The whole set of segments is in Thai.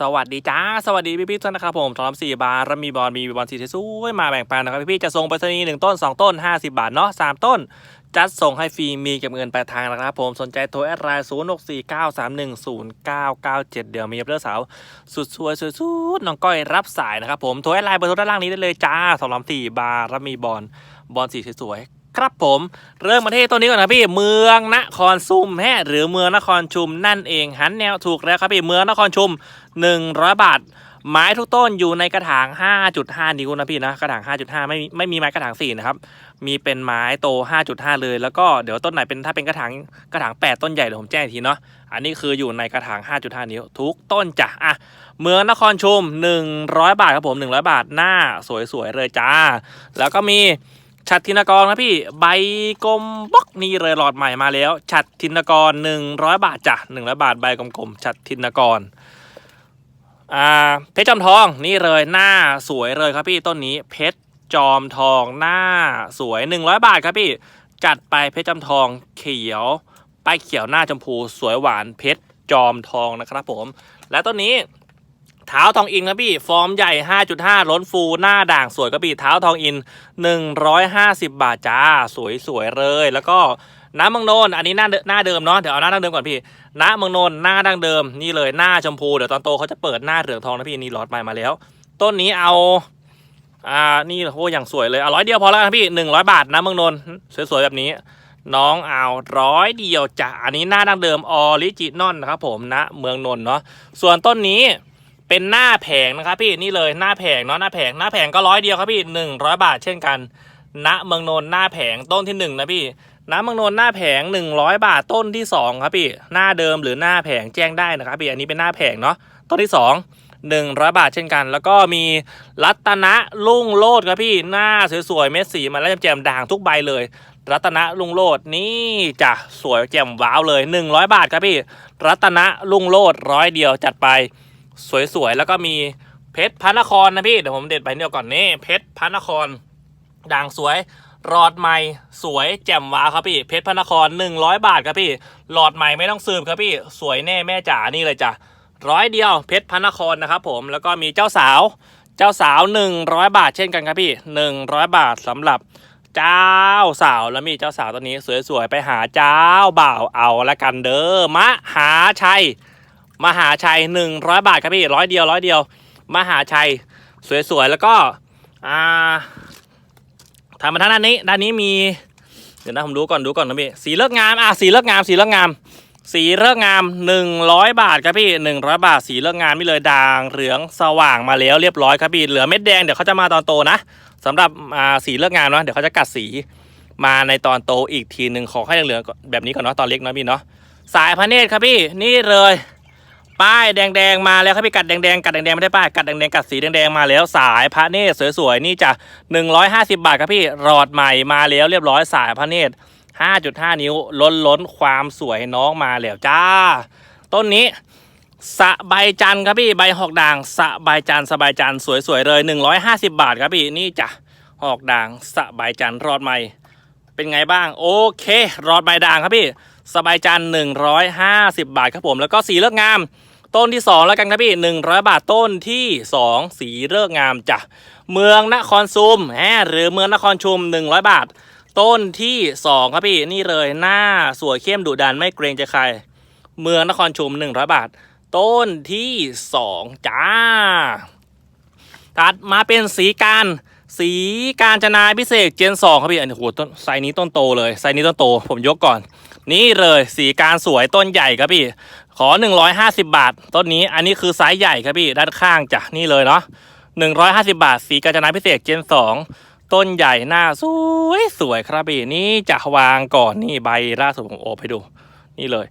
สวัสดีจ้า สวัสดีพี่พี่ทุกท่านนะครับผมทอมสี่บาทแล้วมีบอลมีบอลสีสวยมาแบ่งปันนะครับพี่พี่จะส่งไปรษณีย์หนึ่งต้นสองต้นห้าสิบาทเนาะสามต้น จัดส่งให้ฟรีมีเก็บเงินปลายทางนะครับผมสนใจโทรแอดไลน์ศูนย์หกสี่เก้าสามหนึ่งศูนย์เก้าเก้าเจ็ดเดี๋ยวมีเพื่อนสาวสุดสวยสุดสุดน้องก้อยรับสายนะครับผมโทรแอดไลน์เบอร์โทรด้านล่างนี้ได้เลยจ้าสองสามสี่บาทแล้วมีบอลบอลสีสวย ครับผม เริ่มมาที่ต้นนี้ก่อนนะพี่เมืองนครซุมแฮหรือเมืองนครชุมนั่นเองหันแนวถูกแล้วครับพี่เมืองนครชุม 100 บาทไม้ทุกต้นอยู่ในกระถาง 5.5 นิ้วนะพี่นะกระถาง 5.5 ไม่มีไม่มีไม้กระถาง 4 นะครับ มีเป็นไม้โต 5.5 เลย แล้วก็เดี๋ยวต้นไหนเป็นถ้าเป็นกระถางกระถาง 8 ต้นใหญ่เดี๋ยวผมแจ้งอีกทีเนาะอันนี้คืออยู่ในกระถาง 5.5 นิ้ว ทุกต้นจ้ะอะเมืองนครชุม 100 บาทครับผม 100 บาทหน้าสวยๆเลยจ้า แล้วก็มี ฉัดทินกรนะพี่ใบกลมบล็อกนี่เลยหลอดใหม่มาแล้ว ฉัดทินกร100บาทจ้ะ100บาทใบกลมๆฉัดทินกรอ่าเพชรจอมทองนี่เลยหน้าสวยเลยครับพี่ต้นนี้เพชรจอมทองหน้าสวย100บาทครับพี่ จัดไปเพชรจอมทองเขียวป้ายเขียวหน้าชมพูสวยหวานเพชรจอมทองนะครับผม และต้นนี้ เท้าทองอินครับพี่ ฟอร์มใหญ่ 5.5 ล้นฟูหน้าด่างสวยครับพี่เท้าทองอิน 150 บาทจ้า สวยๆเลย แล้วก็น้ำมังนนอันนี้หน้าเดิหน้าเดิมเนาะเดี๋ยวเอาหน้าดั้งเดิมก่อนพี่ณเมืองนนหน้าดั้งเดิมนี่เลยหน้าชมพูเดี๋ยวตอนโตเขาจะเปิดหน้าเหลืองทองนะพี่นี่หลอดใหม่มาแล้ว ต้นนี้เอาอ่านี่โอ้อย่างสวยเลยเอาร้อยเดียวพอแล้วกันพี่หนึ่งร้อยบาทนะเมืองนนสวยๆแบบนี้ น้องเอาร้อยเดียวจ้ะอันนี้หน้าดั้งเดิมออริจินอลนะครับผมณเมืองนนเนาะส่วนต้นนี้ เป็นหน้าแผงนะครับพี่นี่เลยหน้าแผงเนาะหน้าแผงหน้าแผงก็ร้อยเดียวครับพี่หนึ่งร้อยบาทเช่นกัน ณเมืองนนท์หน้าแผงต้นที่หนึ่งนะพี่น้ำเมืองนนท์หน้าแผง100บาทต้นที่2ครับพี่หน้าเดิมหรือหน้าแผงแจ้งได้นะครับพี่อันนี้เป็นหน้าแผงเนาะต้นที่2 100บาทเช่นกัน แล้วก็มีรัตนะลุ่งโลดครับพี่หน้าสวยๆเม็ดสีมาแล้วแจ่มๆด่างทุกใบเลย รัตนะลุงโลดนี่จ้ะสวยแจ่มว้าวเลย100บาทครับพี่ รัตนะลุงโลดร้อยเดียวจัดไป สวยๆ แล้วก็มีเพชรพระนครนะพี่ เดี๋ยวผมเด็ดไปเดี่ยวก่อนนี่เพชรพระนคร ด่างสวยหลอดใหม่สวยแจ่มว้าครับพี่เพชรพระนคร 100 บาทครับพี่ หลอดใหม่ไม่ต้องสืบครับพี่ สวยแน่แม่จ๋านี่เลยจ้ะร้อยเดียวเพชรพระนครนะครับผมแล้วก็มีเจ้าสาว เจ้าสาว 100 บาทเช่นกันครับพี่ 100 บาทสำหรับเจ้าสาวแล้วมีเจ้าสาวตัวนี้สวยๆ ไปหาเจ้าบ่าวเอาละกันเด้อมหาชัย มหาชัย100บาทครับพี่ร้อยเดียวร้อยเดียว มหาชัย สวยๆ แล้วก็ อ่าทำมาทางด้านนี้ ด้านนี้มี เดี๋ยวนะผมดูก่อนดูก่อนนะพี่ สีเลิกงาม อะสีเลิกงาม สีเลิกงาม สีเลิกงาม100บาทครับพี่100บาท สีเลิกงามนี่เลยด่างเหลืองสว่างมาแล้วเรียบร้อยครับพี่ เหลือเม็ดแดงเดี๋ยวเขาจะมาตอนโตนะสำหรับอ่าสีเลิกงามเนาะเดี๋ยวเขาจะกัดสีมาในตอนโตอีกทีหนึ่งขอให้เหลืองแบบนี้ก่อนเนาะตอนเล็กเนาะพี่เนาะสายพระเนตรครับพี่นี่เลย ป้ายแดงๆมาแล้วครับพี่กัดแดงๆกัดแดงๆไม่ได้ป้ายกัดแดงๆกัดสีแดงๆมาแล้วสายพระเนตรสวยๆนี่จะ150 บาทครับพี่หลอดใหม่มาแล้วเรียบร้อยสายพระเนตร5.5 นิ้วล้นล้นความสวยน้องมาแล้วจ้า ต้นนี้สะใบจันทร์ครับพี่ใบหอกด่างสะใบจันทร์สบายจันทร์สวยๆเลย 150 บาทครับพี่นี่จ้ะหอกด่างสะใบจันทร์รอดใหม่เป็นไงบ้างโอเค รอดใบด่างครับพี่สบายจันทร์150 บาทครับผม แล้วก็สีเลิกงาม ต้นที่ 2 แล้วกันครับพี่100 บาทต้นที่ 2 สีเลิกงามจ้ะเมืองนครซุมแหรือเมืองนครชุม 100 บาท ต้นที่ 2 ครับพี่นี่เลยหน้าสวยเข้มดุดันไม่เกรงใจใคร เมืองนครชุม 100 บาท ต้นที่ 2 จ้าถัดมาเป็นสีการสีการจนาพิเศษเจนสองครับพี่อันนี้โหต้นไซนี้ต้นโตเลยไซนี้ต้นโต ผมยกก่อน นี่เลยสีการสวยต้นใหญ่ครับพี่ ขอ 150 บาท ต้นนี้อันนี้คือไซส์ใหญ่ครับพี่ด้านข้างจ้ะนี่เลยเนาะ150 บาท สีกาญจนาพิเศษเจนสองต้นใหญ่หน้าสวยสวยครับพี่นี่จะวางก่อนนี่ใบล่าสุดผมโอบให้ดู นี่เลย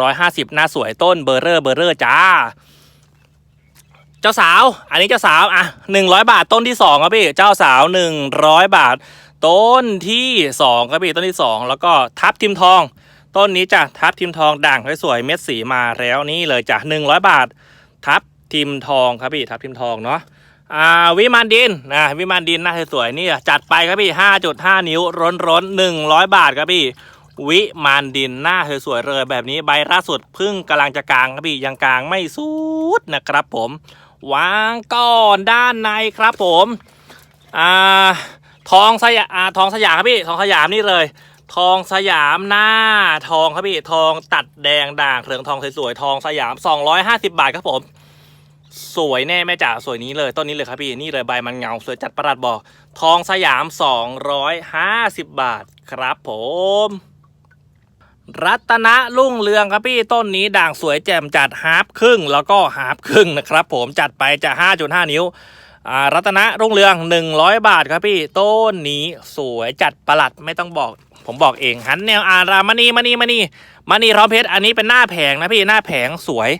150 หน้าสวยต้นเบอร์เรอร์เบอร์เรอร์จ้า เจ้าสาว อันนี้เจ้าสาวอะหนึ่งร้อยบาทต้นที่สองครับพี่เจ้าสาวหนึ่งร้อยบาท ต้นที่สองครับพี่ต้นที่สองแล้วก็ทับทิมทอง ต้นนี้จ้ะทับทิมทองด่างสวยๆเม็ดสีมาแล้วนี่เลยจ้ะหนึ่งร้อยบาท ทับทิมทองครับพี่ทับทิมทองเนาะอ่าวิมานดินนะวิมานดินหน้าสวยๆนี่จัดไปครับพี่ห้าจุดห้านิ้วร้นร้นหนึ่งร้อยบาทครับพี่ วิมานดินหน้าสวยๆเลยแบบนี้ใบล่าสุดพึ่งกำลังจะกลางครับพี่ยังกลางไม่สุดนะครับผม วางก้อนด้านในครับผมอ่าทองสยามอ่าทองสยามครับพี่ทองสยามนี่เลย ทองสยามหน้าทองครับพี่ทองตัดแดงด่างเหลืองทองสวยๆทองสยาม 250 บาทครับผม สวยแน่แม่จ๋าสวยนี้เลยต้นนี้เลยครับพี่นี่เลยใบมันเงาสวยจัดประหลัดบอกทองสยาม 250 บาทครับผม รัตนะรุ่งเรืองครับพี่ต้นนี้ด่างสวยแจ่มจัดฮาร์ปครึ่ง แล้วก็ฮาร์ปครึ่งนะครับผมจัดไปจะ 5.5 นิ้วอ่ารัตนะรุ่งเรือง 100 บาทครับพี่ ต้นนี้สวยจัดประหลัดไม่ต้องบอก ผมบอกเองหันแนวอารามณีมณีมณีมณีร้อมเพชรอันนี้เป็นหน้าแผงนะพี่หน้าแผงสวย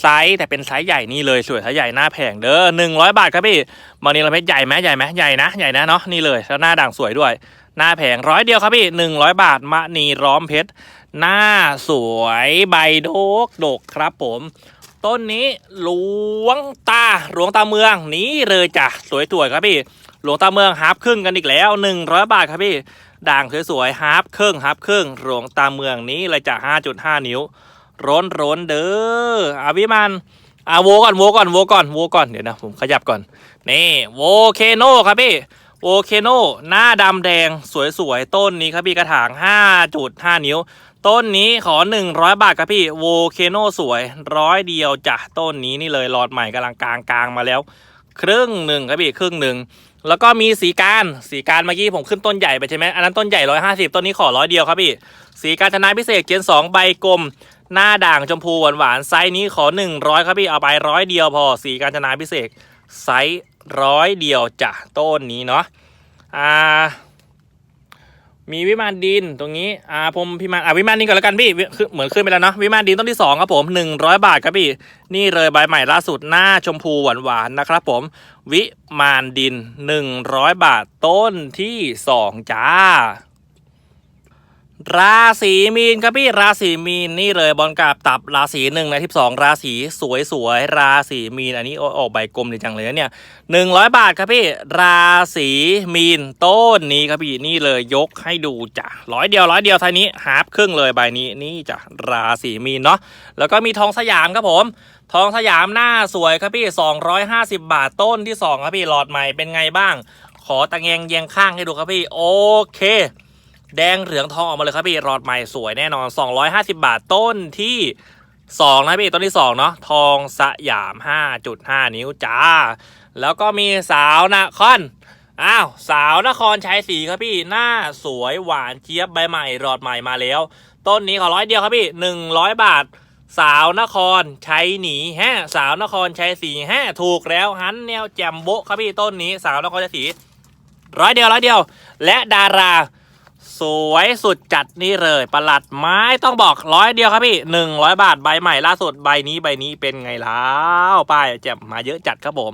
ไซส์แต่เป็นไซส์ใหญ่นี่เลยสวยไซส์ใหญ่หน้าแผงเด้อ100บาทครับพี่มณีร้อมเพชรใหญ่ไหมใหญ่ไหมใหญ่นะใหญ่นะเนาะนี่เลยแล้วหน้าด่างสวยด้วย หน้าแผงร้อยเดียวครับพี่100บาทมณีร้อมเพชรหน้าสวยใบโดกดกครับผมต้นนี้หลวงตาหลวงตาเมืองนี้เลยจ้ะสวยๆครับพี่ หลวงตาเมืองฮาร์ปครึ่งกันอีกแล้ว 100 บาทครับพี่ ด่างสวยๆฮาร์ปครึ่งฮาร์ปครึ่งหลวงตาเมืองนี้เลยจ้ะ5.5 นิ้ว ร้อนร้นเด้ออาวิมันอะโวก่อนโวก่อนโวก่อนโวก่อนเดี๋ยวนะผมขยับก่อน นี่โวเคโนครับพี่โอเคโนหน้าดำแดงสวยๆ ต้นนี้ครับพี่กระถาง 5.5 นิ้ว ต้นนี้ขอ 100 บาทครับพี่โวเคโนสวยร้อยเดียวจ้ะต้นนี้นี่เลยหลอดใหม่กำลังกลางกลางมาแล้ว ครึ่งหนึ่งครับพี่ครึ่งหนึ่ง แล้วก็มีสีการสีการเมื่อกี้ผมขึ้นต้นใหญ่ไปใช่ไหมอันนั้นต้นใหญ่ร้อยห้าสิบต้นนี้ขอร้อยเดียวครับพี่ สีการชนะพิเศษเกียน2ใบกลม หน้าด่างชมพูหวานๆไซส์นี้ขอหนึ่งร้อยครับพี่เอาไปร้อยเดียวพอ สีการชนะพิเศษไซส์ร้อยเดียวจ้ะต้นนี้เนาะอ่า มีวิมานดินตรงนี้ อ่าผมพิมานอ่าวิมานดินก่อนแล้วกันพี่คือเหมือนขึ้นไปแล้วเนาะวิมานดินต้นที่สองครับผมหนึ่งร้อยบาทครับพี่ นี่เลยใบใหม่ล่าสุดหน้าชมพูหวานหวานๆนะครับผม วิมานดินหนึ่งร้อยบาทต้นที่สองจ้า ราศีมีนครับพี่ราศีมีนนี่เลยบอลกับตับราศีหนึ่งในที่สองราศีสวยสวยราศีมีนอันนี้ออกใบกลมดีจังเลยนะเนี่ยหนึ่งร้อยบาทครับพี่ราศีมีนต้นนี้ครับพี่นี่เลยยกให้ดูจ้ะร้อยเดียวร้อยเดียวท่านี้ฮาร์ปครึ่งเลยใบนี้นี่จ้ะราศีมีนเนาะแล้วก็มีทองสยามครับผมทองสยามหน้าสวยครับพี่250บาทต้นที่สองครับพี่หลอดใหม่เป็นไงบ้าง ขอตะแงงเยียงข้างให้ดูครับพี่โอเค แดงเหลืองทองออกมาเลยครับพี่รอดใหม่สวยแน่นอน 250 บาทต้นที่2นะพี่ต้นที่2เนาะทองสยาม 5.5 นิ้วจ้า แล้วก็มีสาวนครอ้าวสาวนครชัยศรีครับพี่หน้าสวยหวานเจี๊ยบใบใหม่รอดใหม่มาแล้ว ต้นนี้ขอร้อยเดียวครับพี่ 100 บาท สาวนครชัยหนีแฮะสาวนครชัยศรีแฮะถูกแล้วหันแนวแจมโบครับพี่ต้นนี้ สาวนครชัยศรีร้อยเดียวร้อยเดียว และดารา สวยสุดจัดนี่เลยประหลัดไม้ต้องบอกร้อยเดียวครับพี่หนึ่งร้อยบาทใบใหม่ล่าสุดใบนี้ใบนี้เป็นไงแล้วป้ายแจ่มมาเยอะจัดครับผม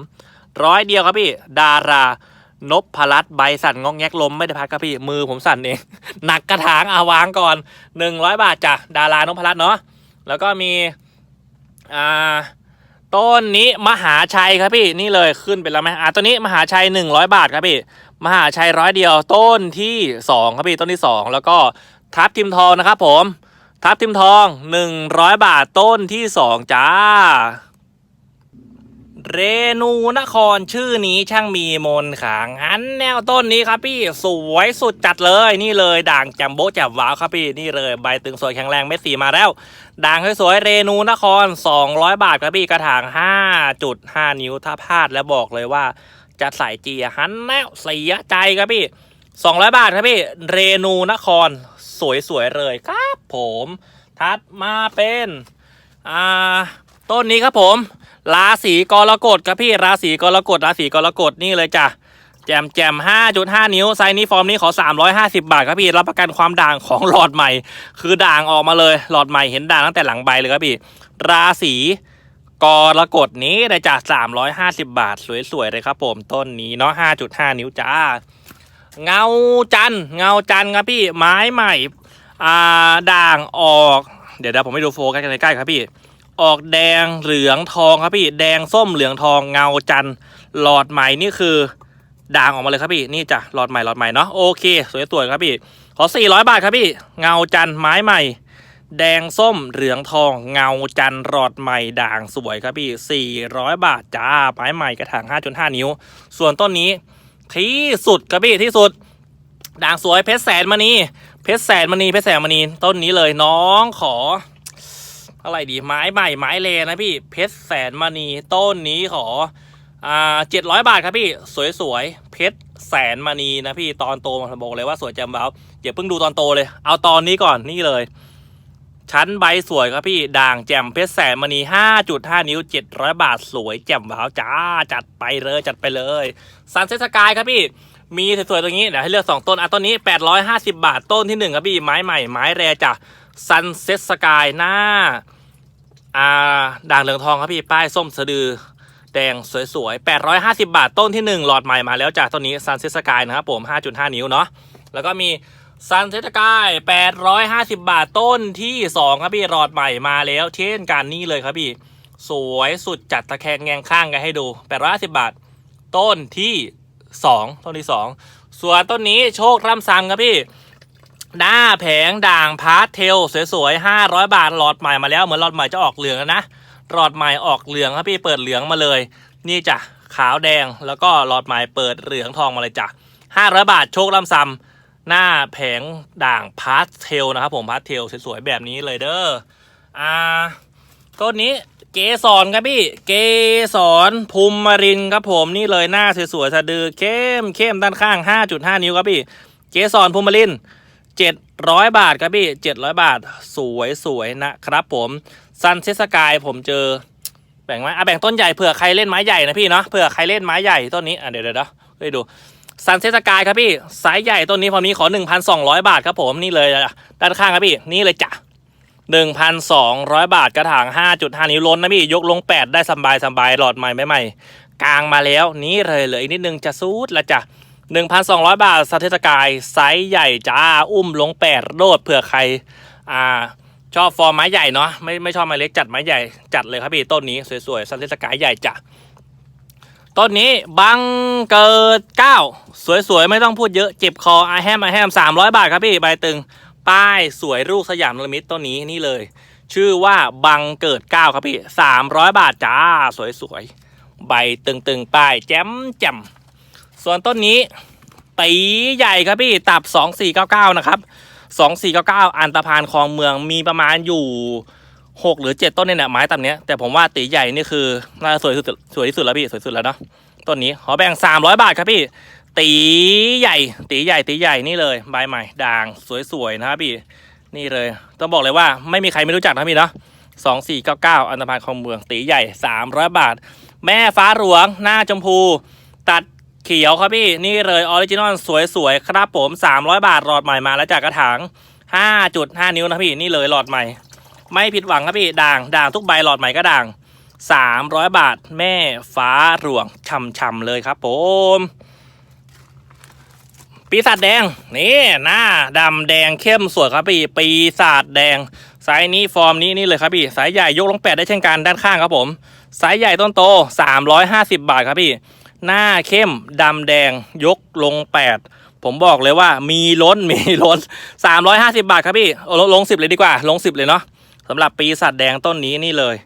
ร้อยเดียวครับพี่ ดารานพพลัดใบสั่นงอกแงกลมไม่ได้พักครับพี่มือผมสั่นเองหนักกระถางอาวางก่อนหนึ่งร้อยบาทจ้ะดารานพพลัดเนาะแล้วก็มีอ่าต้นนี้มหาชัยครับพี่นี่เลยขึ้นไปแล้วไหมอ่าตัวนี้มหาชัยหนึ่งร้อยบาทครับพี่ มหาชัยร้อยเดียวต้นที่สองครับพี่ต้นที่สองแล้วก็ทับทิมทองนะครับผมทับทิมทองหนึ่งร้อยบาทต้นที่สองจ้า เรนูนครชื่อนี้ช่างมีมนขังหันแนวต้นนี้ครับพี่สวยสุดจัดเลยนี่เลยด่างจัมโบ้จับว้าวครับพี่นี่เลยใบตึงสวยแข็งแรงเม็ดสีมาแล้ว ด่างสวยๆเรนูนคร 200 บาทครับพี่กระถาง 5.5 นิ้วถ้าพลาดแล้วบอกเลยว่า จะใส่เจียหันแนวเสียใจครับพี่200บาทครับพี่ เรนูนคร สวยๆเลยครับผมถัดมาเป็นอ่าต้นนี้ครับผม ราศีกรกฎครับพี่ราศีกรกฎราศีกรกฎนี่เลยจ้ะแจมแจม5.5 นิ้ว ไซส์นี้ฟอร์มนี้ขอ 350 บาทครับพี่ รับประกันความด่างของหลอดใหม่ คือด่างออกมาเลย หลอดใหม่เห็นด่างตั้งแต่หลังใบเลยครับพี่ ราศี กรกฎนี้ได้จาก 350 บาท สวยๆเลยครับผมต้นนี้เนาะ 5.5 นิ้วจ้า เงาจัน เงาจันครับพี่ ไม้ใหม่ อ่า ด่างออก เดี๋ยวเดี๋ยวผมให้ดูโฟกัสกันใกล้ๆครับพี่ ออกแดงเหลืองทองครับพี่ แดงส้มเหลืองทองเงาจัน หลอดใหม่นี่คือ ด่างออกมาเลยครับพี่ นี่จ้ะ หลอดใหม่หลอดใหม่เนาะ โอเค สวยๆครับพี่ ขอ 400 บาทครับพี่ เงาจัน ไม้ใหม่ แดงส้มเหลืองทองเงาจันรอดใหม่ด่างสวยครับพี่ 400 บาทจ้าไม้ใหม่กระถาง 5.5 นิ้ว ส่วนต้นนี้ที่สุดครับพี่ที่สุด ด่างสวยเพชรแสนมณีเพชรแสนมณีเพชรแสนมณีต้นนี้เลยน้องขอ อะไรดีไม้ใหม่ไม้เลนะพี่เพชรแสนมณีต้นนี้ขออ่าเจ็ดร้อยบาทครับพี่ สวยๆเพชรแสนมณีนะพี่ตอนโตมาบอกเลยว่าสวยจำเบ้าอย่าเพิ่งดูตอนโตเลย เอาตอนนี้ก่อนนี่เลย ชั้นใบสวยครับพี่ด่างแจ่มเพชรแสนมณี5.5 นิ้ว 700 บาทสวยแจ่มว้าวจ้า จัดไปเลยจัดไปเลยซันเซสกายครับพี่ มีสวยๆตรงนี้เดี๋ยวให้เลือก 2 ต้นอะต้นนี้ 850 บาทต้นที่ 1 ครับพี่ ไม้ใหม่ ไม้แรจ้ะซันเซสกายหน้าอ่าด่างเหลืองทองครับพี่ป้ายส้มสะดือ แดงสวยๆ 850 บาทต้นที่ 1 หลอดใหม่มาแล้วจากต้นนี้ซันเซสกายนะครับผม 5.5 นิ้วเนาะแล้วก็มี ซันเซสกาย850 บาทต้นที่ 2 ครับพี่หลอดใหม่มาแล้วเช่นกันนี่เลยครับพี่ สวยสุดจัดตะแคงแงงข้างกันให้ดู 850 บาท ต้นที่ 2 ต้นที่ 2 ส่วนต้นนี้โชคร่ำซ้ำครับพี่ หน้าแผงด่างพาสเทลสวยๆ 500 บาทหลอดใหม่มาแล้วเหมือนหลอดใหม่จะออกเหลืองแล้วนะหลอดใหม่ออกเหลืองครับพี่เปิดเหลืองมาเลย นี่จ้ะขาวแดงแล้วก็หลอดใหม่เปิดเหลืองทองมาเลยจ้ะ500 บาทโชคล่ำซ้ำ หน้าแผงด่างพาสเทลนะครับผมพาสเทลสวยๆแบบนี้เลยเด้ออ่าต้นนี้เกสรครับพี่ เกสรภูมิมารินครับผมนี่เลยหน้าสวยๆสะดือเข้มเข้มด้านข้าง 5.5 นิ้วครับพี่ เกสรภูมิมารินเจ็ดร้อยบาทครับพี่เจ็ดร้อยบาทสวยสวยนะครับผมซันเซสกายผมเจอ แบ่งไม้อะแบ่งต้นใหญ่เผื่อใครเล่นไม้ใหญ่นะพี่เนาะเผื่อใครเล่นไม้ใหญ่ต้นนี้อะเดี๋ยวเดี๋ยวเดี๋ยวดู ซันเซสกายครับพี่ไซส์ใหญ่ต้นนี้พอนี้ขอ 1,200 บาทครับผมนี่เลยอะด้านข้างครับพี่ นี่เลยจ้ะ1,200 บาทกระถาง 5.5 นิ้วล้นนะพี่ ยกลง 8 ได้สบายสบายหลอดใหม่ไม่ใหม่กลางมาแล้ว นี่เลยเหลืออีกนิดนึงจะซูดละจ้ะ1,200 บาทสเทศกายไซส์ใหญ่จ้า อุ้มลงแปดโลดเผื่อใครอ่าชอบฟอร์มไม้ใหญ่เนาะไม่ไม่ชอบไม้เล็กจัดไม้ใหญ่จัดเลยครับพี่ต้นนี้สวยๆสเทศกายใหญ่จ้ะ ต้นนี้บังเกิดเก้าสวยๆ ไม่ต้องพูดเยอะเจ็บคอไอแฮมไอแฮม300บาทครับพี่ใบตึง ป้ายสวยรูปสยามนลมิตต้นนี้นี่เลย ชื่อว่าบังเกิดเก้าครับพี่300บาทจ้าสวยๆ ใบตึงๆ ป้ายแจ่มแจ่มส่วนต้นนี้ตีใหญ่ครับพี่ตับ2499นะครับ2499อันตรพานคลองเมืองมีประมาณอยู่ 6หรือ7ต้นเนี่ยนะไม้ตับเนี้ยแต่ผมว่าตีใหญ่นี่คือน่าจะสวยสุดสวยที่สุดแล้วพี่สวยสุดแล้วเนาะต้นนี้ขอแบ่ง300บาทครับพี่ ตีใหญ่ ตีใหญ่ตีใหญ่นี่เลยใบใหม่ ด่างสวยๆนะครับพี่นี่เลย ต้องบอกเลยว่าไม่มีใครไม่รู้จักนะพี่เนาะ2499อันตรพานคลองเมืองตีใหญ่300บาท แม่ฟ้าหลวงหน้าชมพู ตัดเขียวครับพี่ นี่เลยออริจินอลสวยๆ ครับผม300บาทหลอดใหม่มาแล้วจากกระถาง5.5นิ้วนะพี่ นี่เลยหลอดใหม่ ไม่ผิดหวังครับพี่ด่าง ด่างทุกใบหลอดใหม่ก็ด่าง 300 บาทแม่ฟ้าหลวงช่ำๆเลยครับผมปีศาจแดง นี่หน้าดำแดงเข้มสวยครับพี่ ปีศาจแดงไซส์นี้ฟอร์มนี้นี่เลยครับพี่สายใหญ่ยกลงแปดได้เช่นกันด้านข้างครับผมไซส์ใหญ่ต้นโต 350 บาทครับพี่ หน้าเข้มดำแดงยกลง 8 ผมบอกเลยว่ามีล้นมีล้น 350 บาทครับพี่ลงลง10 เลยดีกว่า ลง 10 เลยเนาะ สำหรับปีศาจแดงต้นนี้นี่เลย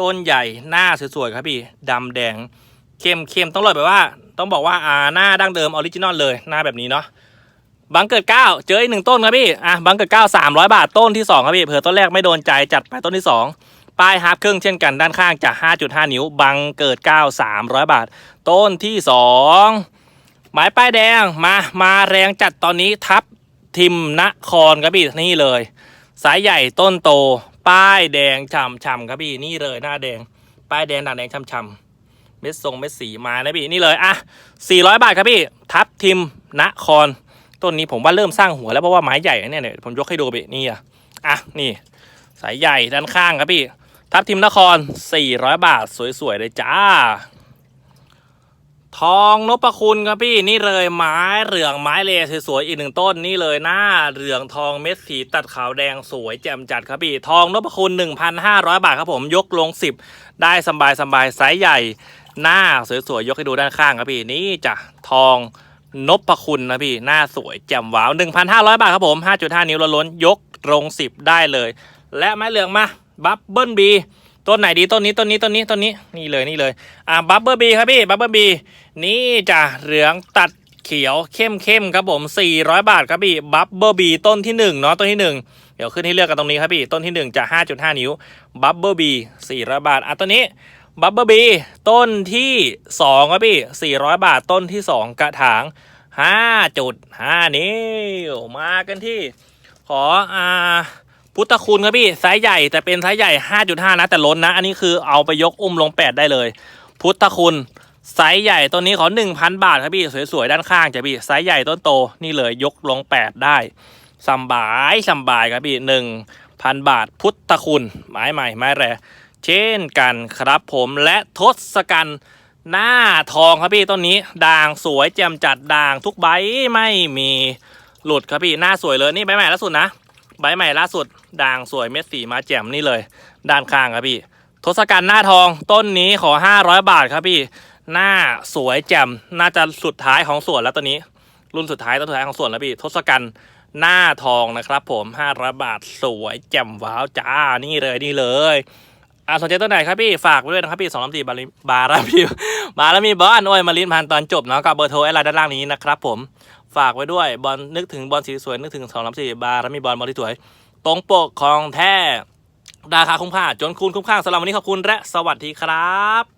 ต้นใหญ่หน้าสวยๆครับพี่ดำแดงเข้มเข้มต้องเลยแบบว่า ต้องบอกว่าอ่าหน้าดั้งเดิมออริจินอลเลยหน้าแบบนี้เนาะบังเกิดเก้าเจออีกหนึ่งต้นครับพี่อะบังเกิดเก้าสามร้อยบาทต้นที่สองครับพี่เผื่อต้นแรกไม่โดนใจจัดไปต้นที่สองป้ายฮาร์ปครึ่งเช่นกันด้านข้างจาก 5.5 นิ้ว บังเกิด 9 300 บาท ต้นที่ 2 หมายป้ายแดงมามาแรงจัดตอนนี้ทับทิมนครครับพี่นี่เลย สายใหญ่ต้นโต ป้ายแดงช่ำๆครับพี่นี่เลยหน้าแดง ป้ายแดงหน้าแดงช่ำๆเม็ดทรงเม็ดสีมานะพี่นี่เลยอะ400 บาทครับพี่ ทับทิมนครต้นนี้ผมว่าเริ่มสร้างหัวแล้วเพราะว่าไม้ใหญ่เนี่ยเนี่ยผมยกให้ดูไปนี่อะอะนี่ สายใหญ่ด้านข้างครับพี่ ทับทิมนคร 400 บาทสวยๆเลยจ้า ทองนพคุณครับพี่นี่เลยไม้เหลืองไม้เลสวยๆอีกหนึ่งต้นนี่เลยหน้าเหลืองทองเม็ดสีตัดขาวแดงสวยแจ่มจัดครับพี่ ทองนพคุณ 1,500 บาทครับผมยกลง 10 ได้สบายสบายไซส์ใหญ่ หน้าสวยๆยกให้ดูด้านข้างครับพี่นี่จ้ะทองนพคุณนะพี่หน้าสวยแจ่มว้าว 1,500 บาทครับผม 5.5 นิ้วล้นยกลง 10 ได้เลย และไม้เหลืองมาบับเบิลบี ต้นไหนดีต้นนี้ต้นนี้ต้นนี้ต้นนี้นี่เลยนี่เลยอ่าบับเบิลบีครับพี่บับเบิลบีนี่จ้ะเหลืองตัดเขียวเข้มเข้มครับผม 400 บาทครับพี่บับเบิลบีต้นที่1เนาะต้นที่ 1 เดี๋ยวขึ้นให้เลือกกันตรงนี้ครับพี่ต้นที่ 1 จะ 5.5 นิ้วบับเบิลบี400 บาทอะต้นนี้บับเบิลบีต้นที่2ครับพี่ 400 บาทต้นที่ 2 กระถาง 5.5 นิ้วมากันที่ขออ่า พุทธคุณครับพี่ไซส์ใหญ่แต่เป็นไซส์ใหญ่ 5.5 นะ แต่ล้นนะ อันนี้คือเอาไปยกอุ้มลง 8 ได้เลย พุทธคุณไซส์ใหญ่ต้นนี้ขอ 1,000 บาทครับพี่สวยๆด้านข้างจ้ะพี่ไซส์ใหญ่ต้นโตนี่เลยยกลง 8 ได้สบายสบายครับพี่1,000บาทพุทธคุณไม้ใหม่ไม้แรเช่นกันครับผมและทศกัณฐ์หน้าทองครับพี่ต้นนี้ ด่างสวยแจ่มจัดด่างทุกใบไม่มีหลุดครับพี่หน้าสวยเลยนี่ใบใหม่ล่าสุดนะ ใบใหม่ล่าสุด ด่างสวยเม็ดสีมาแจ่มนี่เลย ด้านข้างครับพี่ ทศกัณฐ์หน้าทองต้นนี้ขอ 500 บาทครับพี่ หน้าสวยแจ่มน่าจะสุดท้ายของสวนแล้วตัวนี้ รุ่นสุดท้ายต้นสุดท้ายของสวนแล้วพี่ ทศกัณฐ์หน้าทองนะครับ ผม 500 บาทสวยแจ่มว้าวจ้านี่เลยนี่เลยอ่าสนใจตัวไหนครับพี่ ฝากไว้ด้วยนะครับพี่สองลำตีบาริบาราพิวบารามีบอลโอ้ยมาลินพันตอนจบเนาะกับเบอร์โทรไอ้ไลน์ด้านล่างนี้นะครับผม ฝากไว้ด้วยบอลนึกถึงบอลสีสวยนึกถึงสองลำสี่บาร์ถ้ามีบอลบอลที่สวย ตรงปกของแท้ราคาคุ้มค่าจนคุณคุ้มค่าสำหรับวันนี้ขอบคุณและสวัสดีครับ